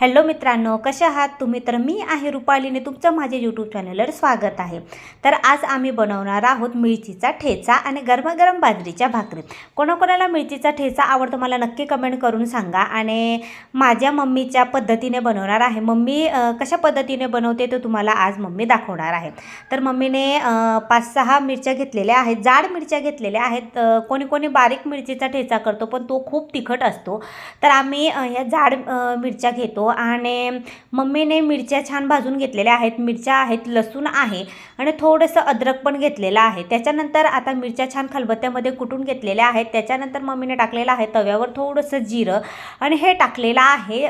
Hello मित्रांनो कशा आहात तुम्ही? तर मी आहे रुपालीने तुमचं माझे यूट्यूब चॅनलवर स्वागत आहे. तर आज आम्ही बनवणार आहोत मिरचीचा ठेचा आणि गरमागरम बाजरीच्या भाकरी. कोणाकोणाला मिरचीचा ठेचा आवडतो मला नक्की कमेंट करून सांगा आणि माझ्या मम्मीच्या पद्धतीने बनवणार आहे. मम्मी कशा पद्धतीने बनवते ते तुम्हाला आज मम्मी दाखवणार आहे. तर मम्मीने पाच सहा मिरच्या घेतलेल्या आहेत जाड मिरच्या घेतलेल्या आहेत. कोणी कोणी बारीक मिरचीचा ठेचा करतो पण तो खूप तिखट असतो. तर आम्ही ह्या जाड मिरच्या घेतो आणि मम्मीने मिरच्या छान भाजून घेतलेल्या आहेत. मिरच्या आहेत लसूण आहे आणि थोडंसं अद्रक पण घेतलेलं आहे. त्याच्यानंतर आता मिरच्या छान खलबत्त्यामध्ये कुटून घेतलेल्या आहेत. त्याच्यानंतर मम्मीने टाकलेलं आहे तव्यावर थोडंसं जिरं आणि हे टाकलेलं आहे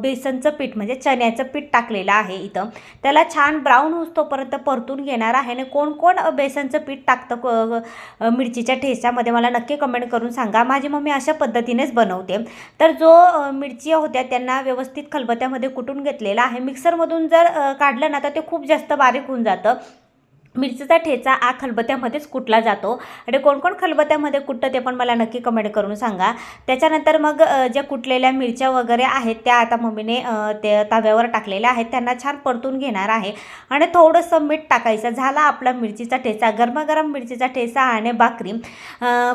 बेसनचं पीठ म्हणजे चण्याचं पीठ टाकलेलं आहे इथं. त्याला छान ब्राऊन होस तोपर्यंत परतून घेणार आहे आणि कोण कोण बेसनचं पीठ टाकतं मिरचीच्या ठेच्यामध्ये मला नक्की कमेंट करून सांगा. माझी मम्मी अशा पद्धतीनेच बनवते. तर जो मिरची होत्या त्यांना व्यवस्थित खल खलबत्त्यामध्ये कुटून घेतलेला आहे. मिक्सरमधून जर काढलं ना तर ते खूप जास्त बारीक होऊन जातं. मिरचीचा ठेचा हा खलबत्त्यामध्येच कुटला जातो. आणि कोण कोण खलबत्त्यामध्ये कुटतं ते पण मला नक्की कमेंट करून सांगा. त्याच्यानंतर मग ज्या कुटलेल्या मिरच्या वगैरे आहेत त्या आता मम्मीने ते तव्यावर टाकलेल्या आहेत. त्यांना छान परतून घेणार आहे. आणि थोडंसं मीठ टाकायचं. झाला आपला मिरचीचा ठेचा. गरमागरम मिरचीचा ठेचा आणि भाकरी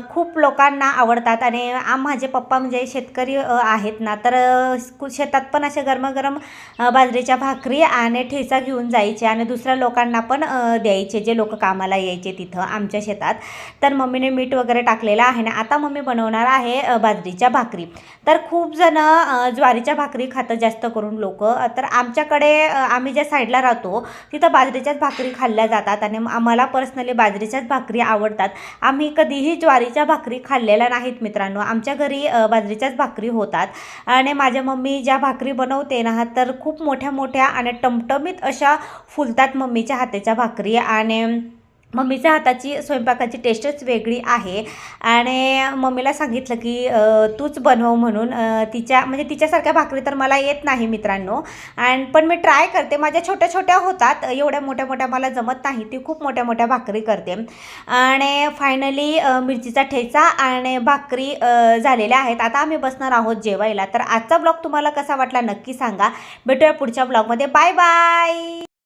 खूप लोकांना आवडतात. आणि माझे पप्पा म्हणजे शेतकरी आहेत ना तर स्कू- शेतात पण असे गरमागरम बाजरीच्या भाकरी आणि ठेचा घेऊन जायचे. आणि दुसऱ्या लोकांना पण द्यायचे. यायचे जे लोक कामाला यायचे तिथं आमच्या शेतात. तर मम्मीने मीठ वगैरे टाकलेलं आहे ना आता मम्मी बनवणार आहे बाजरीच्या भाकरी. तर खूप जण ज्वारीच्या भाकरी खातं जास्त करून लोक. तर आमच्याकडे आम्ही ज्या साईडला राहतो तिथं बाजरीच्याच भाकरी खाल्ल्या जातात आणि आम्हाला पर्सनली बाजरीच्याच भाकरी आवडतात. आम्ही कधीही ज्वारीच्या भाकरी खाल्लेल्या नाहीत मित्रांनो. आमच्या घरी बाजरीच्याच भाकरी होतात. आणि माझ्या मम्मी ज्या भाकरी बनवते ना तर खूप मोठ्या मोठ्या आणि टमटमीत अशा फुलतात मम्मीच्या हाताच्या भाकरी. आणि मम्मीच्या हाताची स्वयंपाकाची टेस्टच वेगळी आहे. आणि मम्मीला सांगितलं की तूच बनव म्हणून तिच्या म्हणजे तिच्यासारख्या भाकरी तर मला येत नाही मित्रांनो. आणि पण मी ट्राय करते. माझ्या छोट्या छोट्या होतात. एवढ्या मोठ्या मोठ्या मला जमत नाही. ती खूप मोठ्या मोठ्या भाकरी करते. आणि फायनली मिरचीचा ठेचा आणि भाकरी झालेल्या आहेत. आता आम्ही बसणार आहोत जेवायला. तर आजचा ब्लॉग तुम्हाला कसा वाटला नक्की सांगा. भेटूया पुढच्या ब्लॉगमध्ये. Bye bye!